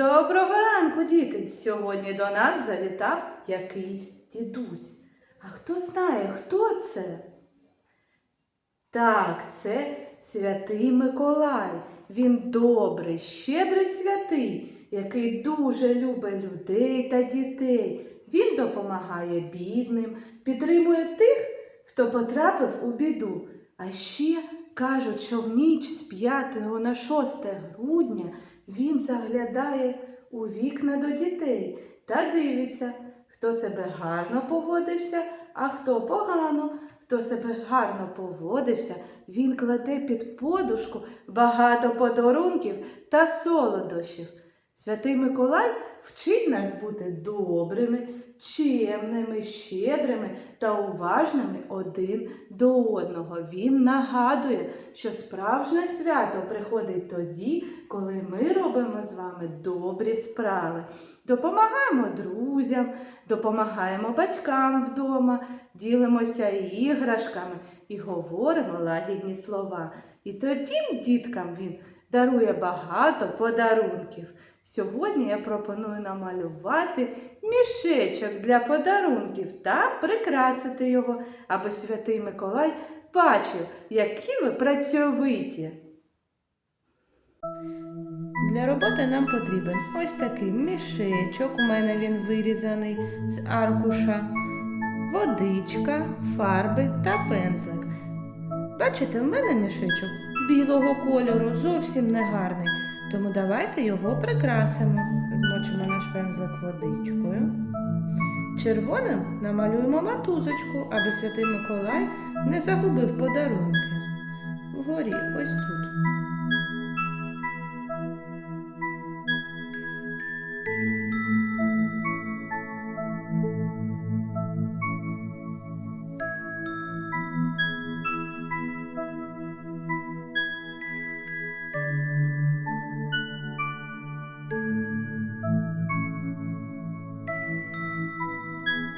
Доброго ранку, діти! Сьогодні до нас завітав якийсь дідусь. А хто знає, хто це? Так, це святий Миколай. Він добрий, щедрий святий, який дуже любить людей та дітей. Він допомагає бідним, підтримує тих, хто потрапив у біду. А ще кажуть, що в ніч з 5 на 6 грудня він заглядає у вікна до дітей та дивиться, хто себе гарно поводився, а хто погано. Хто себе гарно поводився, він кладе під подушку багато подарунків та солодощів. Святий Миколай вчить нас бути добрими, чемними, щедрими та уважними один до одного. Він нагадує, що справжнє свято приходить тоді, коли ми робимо з вами добрі справи. Допомагаємо друзям, допомагаємо батькам вдома, ділимося іграшками і говоримо лагідні слова. І тоді діткам він дарує багато подарунків. Сьогодні я пропоную намалювати мішечок для подарунків та прикрасити його, аби святий Миколай бачив, які ви працьовиті. Для роботи нам потрібен ось такий мішечок, у мене він вирізаний з аркуша, водичка, фарби та пензлик. Бачите, в мене мішечок білого кольору, зовсім не гарний, тому давайте його прикрасимо. Змочимо наш пензлик водичкою. Червоним намалюємо матузочку, аби святий Миколай не загубив подарунки. Вгорі ось тут.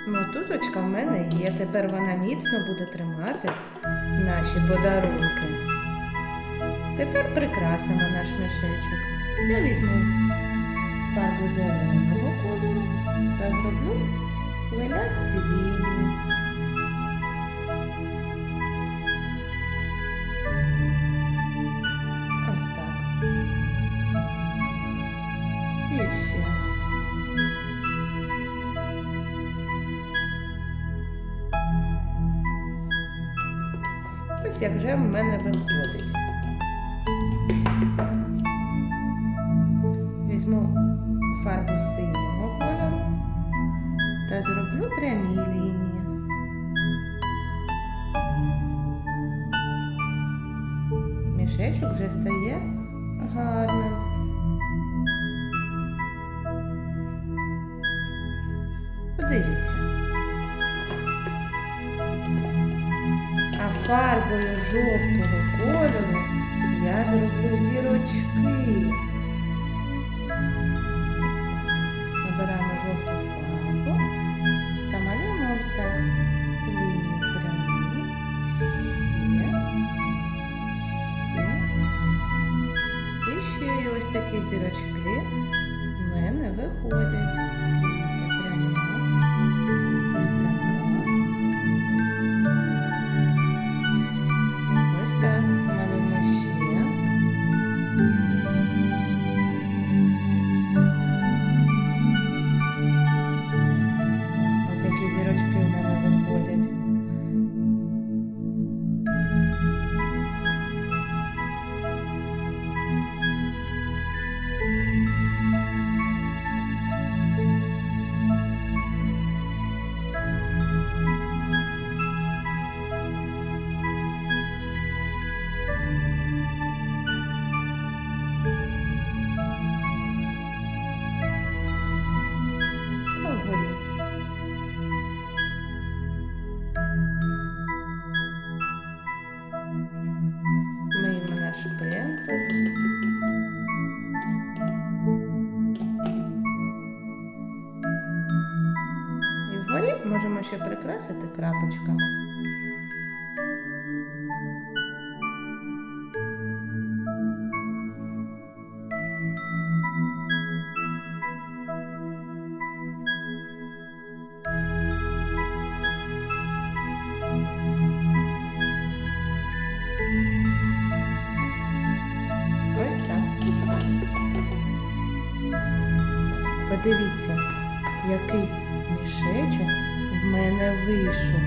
Мотузочка в мене є. Тепер вона міцно буде тримати наші подарунки. Тепер прикрасимо наш мішечок. Я візьму фарбу зеленого кольору та зроблю хвилясті лінії. Ось як вже в мене виходить. Візьму фарбу синього кольору та зроблю прямі лінії. Мішечок вже стає гарним. Подивіться. А фарбою жовтого кольору я зроблю зірочки. Набираємо жовту фарбу та малюємо ось так лінію ще. І ще ось такі зірочки в мене виходять. можемо ще прикрасити крапочками. Ось. Подивіться, який мішечок мене вийшов.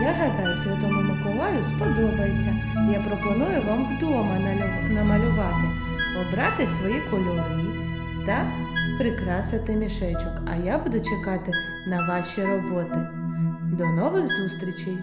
Я гадаю, Святому Миколаю сподобається. Я пропоную вам вдома намалювати, обрати свої кольори та прикрасити мішечок. А я буду чекати на ваші роботи. До нових зустрічей!